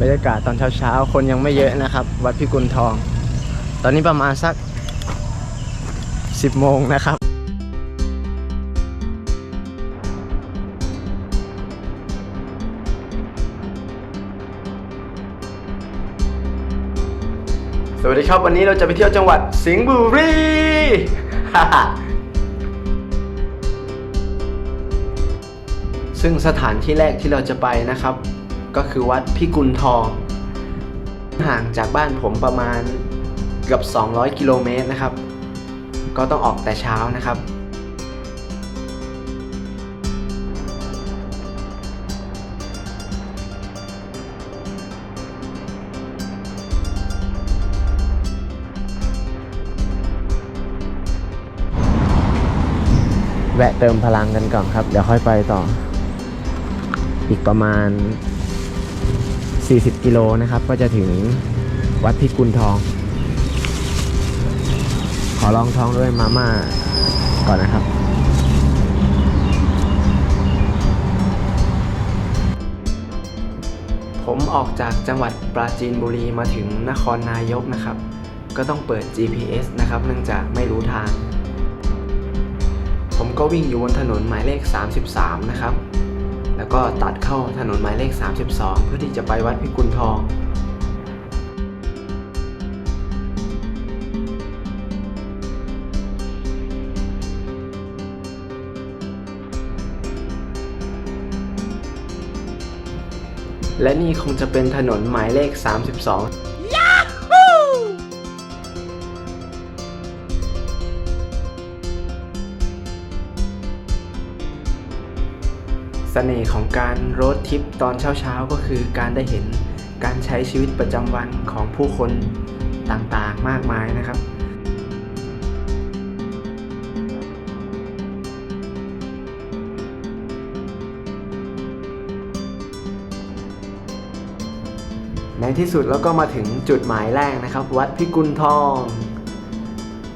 บรรยากาศตอนเช้าๆ คนยังไม่เยอะนะครับ วัดพิกุลทอง ตอนนี้ประมาณสัก 10 โมงนะครับ สวัสดีครับ วันนี้เราจะไปเที่ยวจังหวัดสิงห์บุรีซึ่งสถานที่แรกที่เราจะไปนะครับ ก็คือวัดพิกุลทอง ห่างจากบ้านผมประมาณเกือบ 200 กิโลเมตรนะครับ ก็ต้องออกแต่เช้านะครับ แวะเติมพลังกันก่อนครับ เดี๋ยวค่อยไปต่อ อีกประมาณ 40 กิโลนะครับ ก็จะถึงวัดพิกุลทอง ขอลองท้องด้วยมาม่าก่อนนะครับ ผมออกจากจังหวัดปราจีนบุรีมาถึงนครนายกนะครับ ก็ต้องเปิด GPS นะครับ เนื่องจากไม่รู้ทาง ผมก็วิ่งอยู่บนถนนหมายเลข 33 นะครับ แล้วก็ตัดเข้าถนนหมายเลข 32 เพื่อที่จะไปวัดพิกุลทอง และนี่คงจะเป็นถนนหมายเลข 32 สน่ห์ของการโรดทริปตอนเช้าๆ ก็คือการได้เห็นการใช้ชีวิตประจำวันของผู้คนต่างๆมากมายนะครับ ในที่สุดเราก็มาถึงจุดหมายแรกนะครับ วัดพิกุลทอง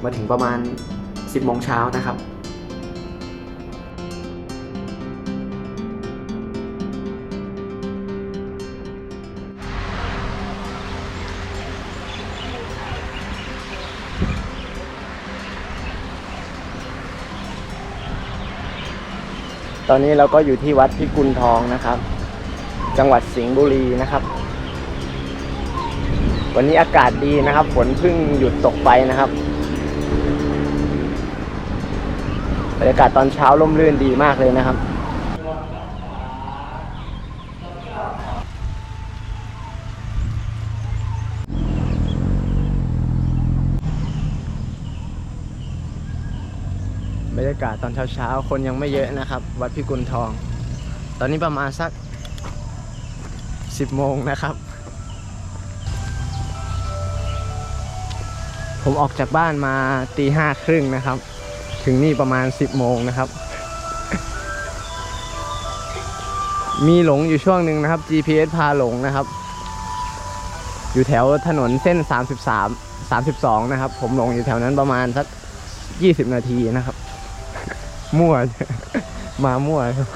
มาถึงประมาณ 10โมงเช้านะครับ อนนี้เราก็อยู่ที่วัดพิกุลทองนะครับ จังหวัดสิงห์บุรีนะครับ วันนี้อากาศดีนะครับ ฝนเพิ่งหยุดตกไปนะครับบรรยากาศตอนเช้าร่มรื่นดีมากเลยนะครับ รยากาศตอนเช้าๆ คนยังไม่เยอะนะครับ วัดพิกุลทอง ตอนนี้ประมาณสัก 10 โมงนะครับ ผมออกจากบ้านมาตีห้าครึ่งนะครับ ถึงนี่ประมาณ 10 โมงนะครับ มีหลงอยู่ช่วงหนึ่งนะครับ GPS พาหลงนะครับ อยู่แถวถนนเส้น 33 32 นะครับ ผมหลงอยู่แถวนั้นประมาณสัก 20 นาทีนะครับ มั่ว มามั่วครับ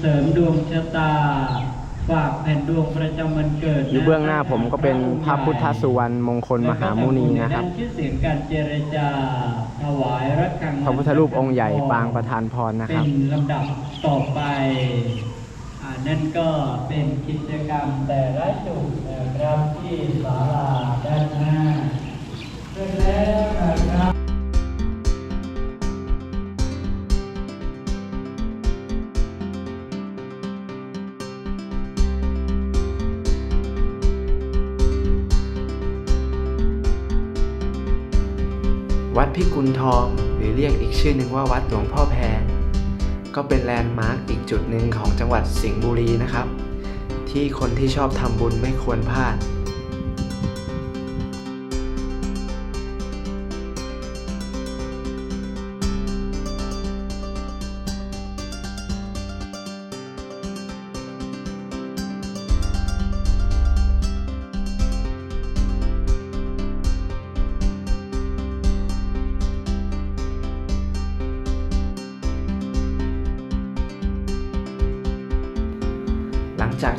เสริมดวงชะตา ฝากแผ่นดวงประจำวันเกิดอยู่เบื้องหน้าผมก็เป็นพระพุทธสุวรรณมงคลมหามุนีนะครับแล้วก็ทำญในด้าชื่อเสียงการเจรจาถวายรักกังพระพุทธรูปองค์ใหญ่ปางประธานพรนะคเป็รับนลำดับต่อไปอ่า นั่นก็เป็นกิจกรรมแต่ละจุดนะครับที่ศาลาด้านหน้าเสร็จแล้วนะครับวัดพิกุลทองหรือเรียกอีกชื่อหนึ่งว่าวัดหลวงพ่อแพร ก็เป็นแลนด์มาร์กอีกจุดหนึ่งของจังหวัดสิงห์บุรีนะครับ ที่คนที่ชอบทำบุญไม่ควรพลาด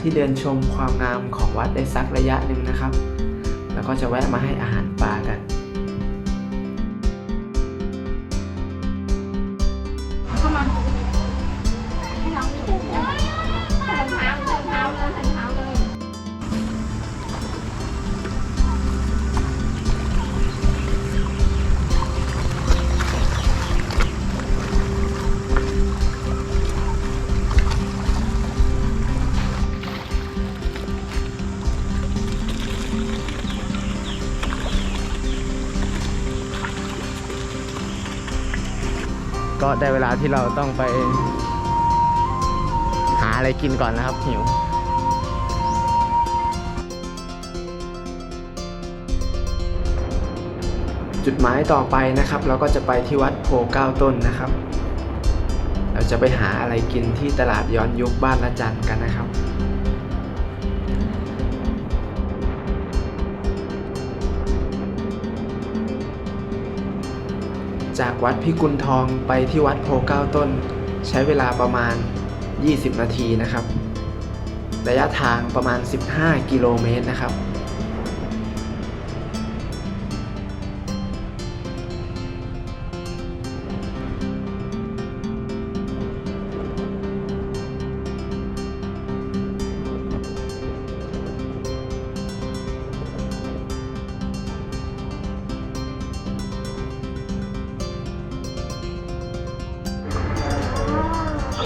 ที่เดินชมความงามของวัดได้สักระยะหนึ่งนะครับ แล้วก็จะแวะมาให้อาหารปลากัน เข้ามาให้น้องถูรองเท้ารองเท้าเลย ก็ได้เวลาที่เราต้องไป หาอะไรกินก่อนนะครับหิวจุดหมายต่อไปนะครับ เราก็จะไปที่วัดโพเก้าต้นนะครับ เราจะไปหาอะไรกินที่ตลาดย้อนยุคบ้านละจันกันนะครับ จากวัดพิกุลทองไปที่วัดโพเก้าต้น ใช้เวลาประมาณ 20 นาทีนะครับ ระยะทางประมาณ 15 กิโลเมตรนะครับ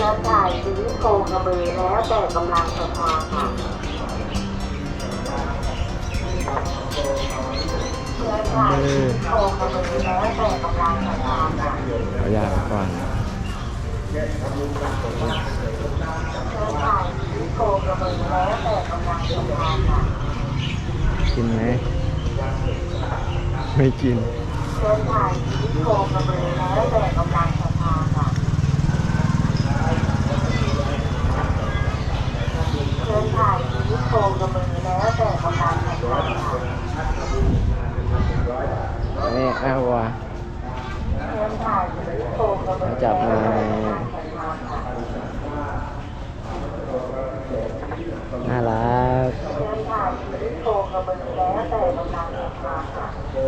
เครือข่ายซื้อโคกระบือแล้วแต่กำลังศรัทธาค่ะเครือข่ายซื้อโคกระบือแล้วแต่กำลังศรัทธาค่ะเอายาไปก่อนถ่ายซื้อโคกระบือแล้วแต่กำลังศรัทธาค่ะกินไหมไม่กินถ่ายซื้อโคกระบือแล้วแต่กำลังศรัทธาค่ะเครือข่ายซื้อโคกระบือแล้วแต่กำลังศรัทธานี่เอาวัวเครือข่ายซื้อโคกระจับมาแต่กงศรัทธาค่ะน่ารัก เครือข่ายซื้อโคกระบือแล้วแต่กำลังศรัทธาค่ะเครื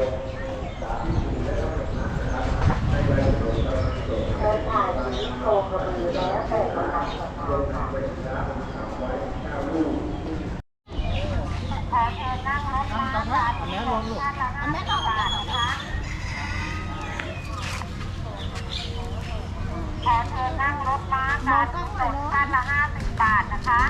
อข่ายซื้อโคกระบือแล้วแต่กำลังศรัทธาค่ะขอเชิญนั่งรถม้าสาธุชนท่านละห้าสิบบาทนะคะขอเชิญนั่งร ถม้าสาธุชนท่านละห้าสิบบาทนะคะ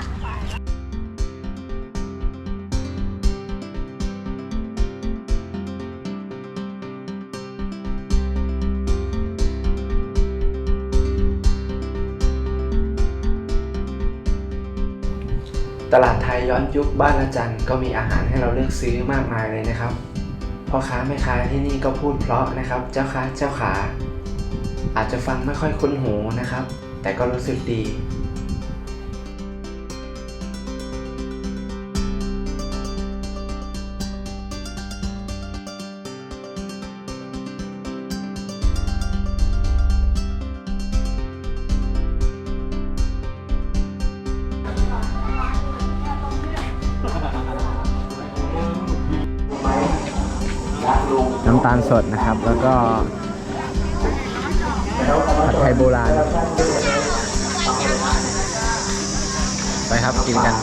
ตลาดไทยย้อนยุคบ้านละจันก็มีอาหารให้เราเลือกซื้อมากมายเลยนะครับพ่อค้าแม่ค้าที่นี่ก็พูดเพราะนะครับ เจ้าค้าเจ้าขา อาจจะฟังไม่ค่อยคุ้นหูนะครับ แต่ก็รู้สึกดีน้ำตาลสดนะครับ แล้วก็ โบราณ ไปครับกินกัน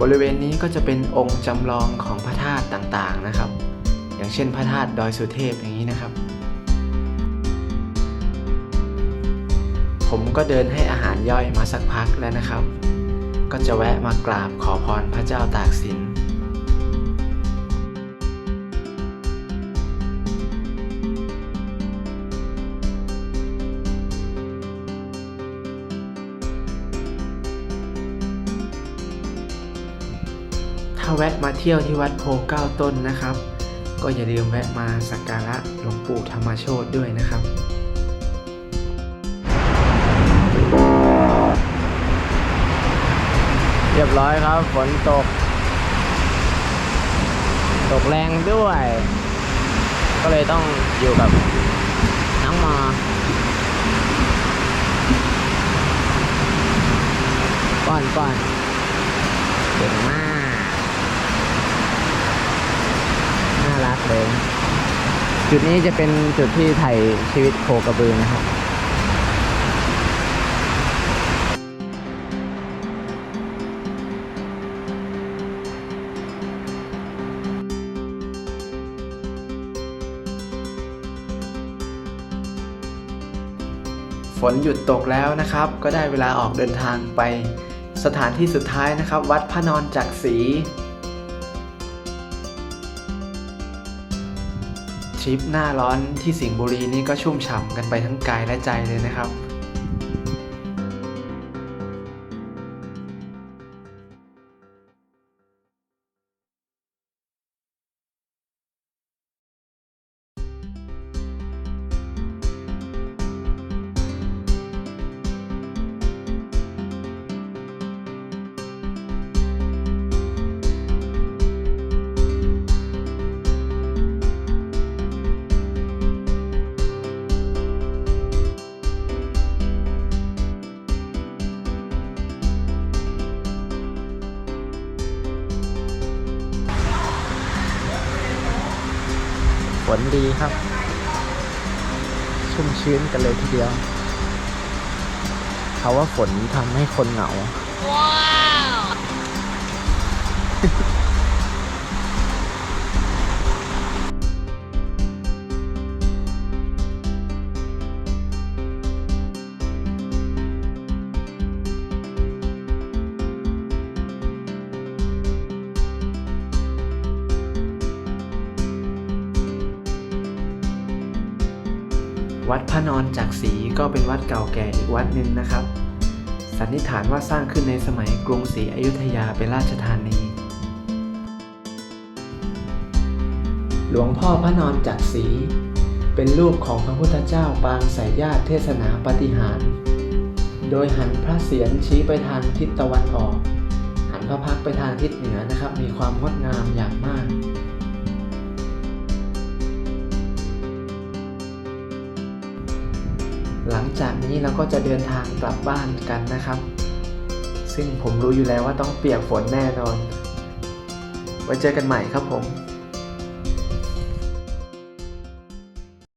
บริเวณนี้ก็จะเป็นองค์จำลองของพระธาตุต่างๆนะครับ อย่างเช่นพระธาตุดอยสุเทพอย่างนี้นะครับ ผมก็เดินให้อาหารย่อยมาสักพักแล้วนะครับ ก็จะแวะมากราบขอพรพระเจ้าตากสินาแวะมาเที่ยวที่วัดโพเก้าต้นนะครับ ก็อย่าลืมแวะมาสักการะหลวงปู่ธรรมโชตด้วยนะครับเรียบร้อยครับฝนตก ตกแรงด้วย ก็เลยต้องอยู่กับน้องมอป้อนป้อนเก่งมาก น่ารัก เลยจุดนี้จะเป็นจุดที่ถ่ายชีวิตโคกระบือนะครับฝนหยุดตกแล้วนะครับ ก็ได้เวลาออกเดินทางไปสถานที่สุดท้ายนะครับ วัดพระนอนจักรี ทริปหน้าร้อนที่สิงห์บุรีนี่ก็ชุ่มฉ่ำกันไปทั้งกายและใจเลยนะครับ นดีครับ ชุ่มชื้นกันเลยทีเดียว เขาว่าฝนทำให้คนเหงาวั วัดพระนอนจักรีก็เป็นวัดเก่าแก่อีกวัดหนึ่งนะครับ สันนิษฐานว่าสร้างขึ้นในสมัยกรุงศรีอยุธยาเป็นราชธานี หลวงพ่อพระนอนจักรีเป็นรูปของพระพุทธเจ้าปางสายญาติเทศนาปฏิหาร โดยหันพระเศียรชี้ไปทางทิศตะวันออก หันพระพักไปทางทิศเหนือนะครับ มีความงดงามอย่างมาก ลังจากนี้เราก็จะเดินทางกลับบ้านกันนะครับ ซึ่งผมรู้อยู่แล้วว่าต้องเปียกฝนแน่นอน ไว้เจอกันใหม่ครับผม